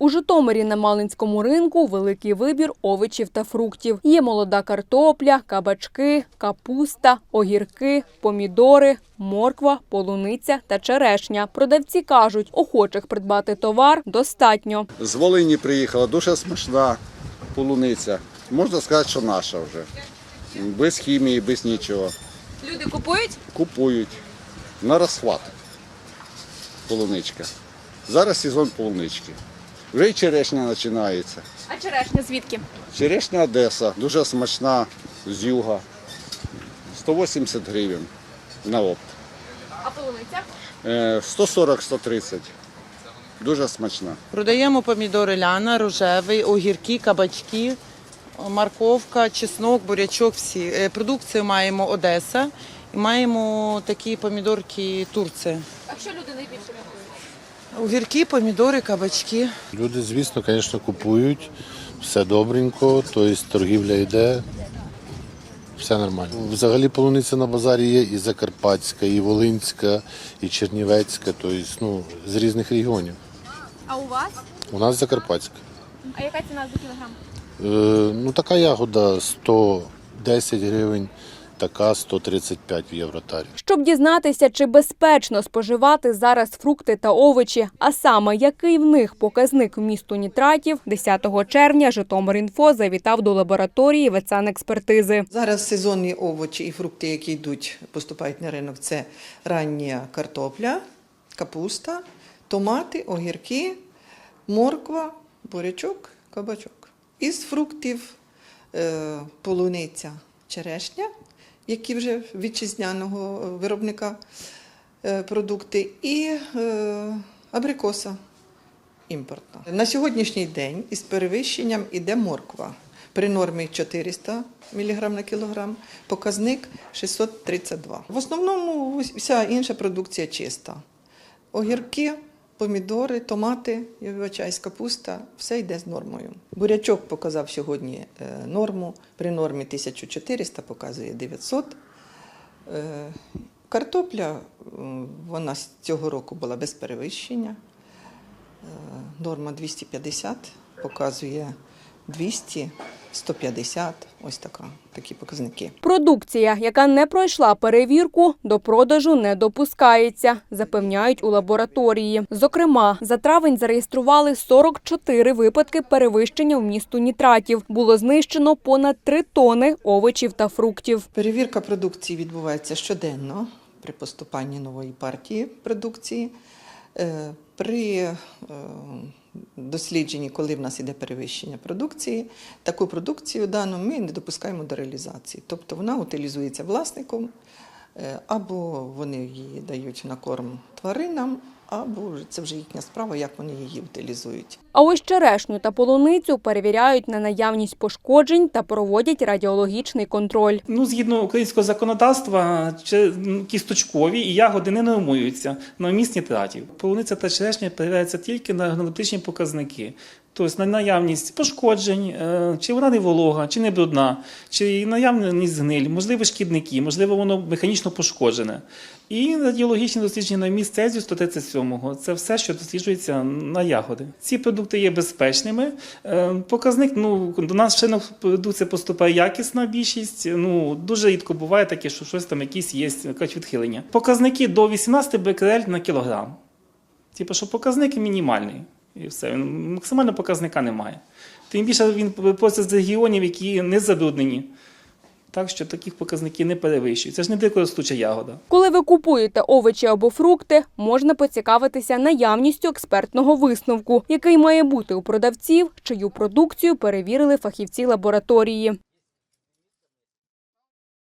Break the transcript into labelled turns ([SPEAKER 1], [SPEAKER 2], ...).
[SPEAKER 1] У Житомирі на Малинському ринку великий вибір овочів та фруктів. Є молода картопля, кабачки, капуста, огірки, помідори, морква, полуниця та черешня. Продавці кажуть, охочих придбати товар достатньо.
[SPEAKER 2] З Волині приїхала, дуже смачна полуниця. Можна сказати, що наша вже. Без хімії, без нічого.
[SPEAKER 1] Люди купують?
[SPEAKER 2] Купують на розхват полуничка. Зараз сезон полунички. Вже й черешня починається.
[SPEAKER 1] А черешня звідки?
[SPEAKER 2] Черешня Одеса, дуже смачна з юга. 180 гривень на опт.
[SPEAKER 1] А полуниця?
[SPEAKER 2] Е, 140-130. Дуже смачна.
[SPEAKER 3] Продаємо помідори ляна, рожевий, огірки, кабачки, морковка, чеснок, бурячок. Всі Е, продукцію маємо Одеса і маємо такі помідорки Турція.
[SPEAKER 1] А що люди найбільше?
[SPEAKER 3] Огірки, помідори, кабачки.
[SPEAKER 4] Люди, звісно, звісно, купують, все добренько, тобто торгівля йде, все нормально. Взагалі полуниця на базарі є і Закарпатська, і Волинська, і Чернівецька, тобто ну, з різних регіонів.
[SPEAKER 1] А у вас?
[SPEAKER 4] У нас Закарпатська.
[SPEAKER 1] А яка ціна за кілограм?
[SPEAKER 4] Е, ну, така ягода 110 гривень, така 135 в євротарі.
[SPEAKER 1] Щоб дізнатися, чи безпечно споживати зараз фрукти та овочі, а саме який в них показник вмісту нітратів, 10 червня Житомир.Інфо завітав до лабораторії ветсанекспертизи.
[SPEAKER 5] Зараз сезонні овочі і фрукти, які йдуть, поступають на ринок, це рання картопля, капуста, томати, огірки, морква, бурячок, кабачок. Із фруктів е, полуниця, черешня, які вже вітчизняного е, виробника е, продукти, і е, абрикоса імпортна. На сьогоднішній день із перевищенням іде морква. При нормі 400 мг на кілограм, показник 632. В основному вся інша продукція чиста. Огірки, помідори, томати, я вибачаюсь, капуста, все йде з нормою. Бурячок показав сьогодні е, норму, при нормі 1400 показує 900. Е, Картопля, вона цього року була без перевищення. Е, Норма 250 показує 200, 150, ось така, такі показники.
[SPEAKER 1] Продукція, яка не пройшла перевірку, до продажу не допускається, запевняють у лабораторії. Зокрема, за травень зареєстрували 44 випадки перевищення вмісту нітратів. Було знищено понад 3 тони овочів та фруктів.
[SPEAKER 5] Перевірка продукції відбувається щоденно при поступанні нової партії продукції. Е, При е, дослідженні, коли в нас іде перевищення продукції, таку продукцію дану ми не допускаємо до реалізації. Тобто вона утилізується власником, е, або вони її дають на корм тваринам, або це вже їхня справа, як вони її утилізують.
[SPEAKER 1] А ось черешню та полуницю перевіряють на наявність пошкоджень та проводять радіологічний контроль.
[SPEAKER 6] Ну, згідно українського законодавства, чи- кісточкові і ягоди не нормуються на вміст нітратів. Полуниця та черешня перевіряються тільки на генетичні показники. Тобто на наявність пошкоджень, е, чи вона не волога, чи не брудна, чи наявність гниль, можливо, шкідники, можливо, воно механічно пошкоджене. І радіологічні дослідження на вміст цезію 137 – це все, що досліджується на ягоди. Ці продукти є безпечними. Е, Показник, ну, до нас ще продукція поступає якісна більшість. Ну, дуже рідко буває таке, що щось там якісь є якась відхилення. Показники до 18 бекрель на кілограм. Типу, що показник мінімальний. І все. він максимально показника немає. Тим більше він просить з регіонів, які не забруднені. Так що таких показників не перевищують. Це ж не дикоростуча ягода.
[SPEAKER 1] Коли ви купуєте овочі або фрукти, можна поцікавитися наявністю експертного висновку, який має бути у продавців, чию продукцію перевірили фахівці лабораторії.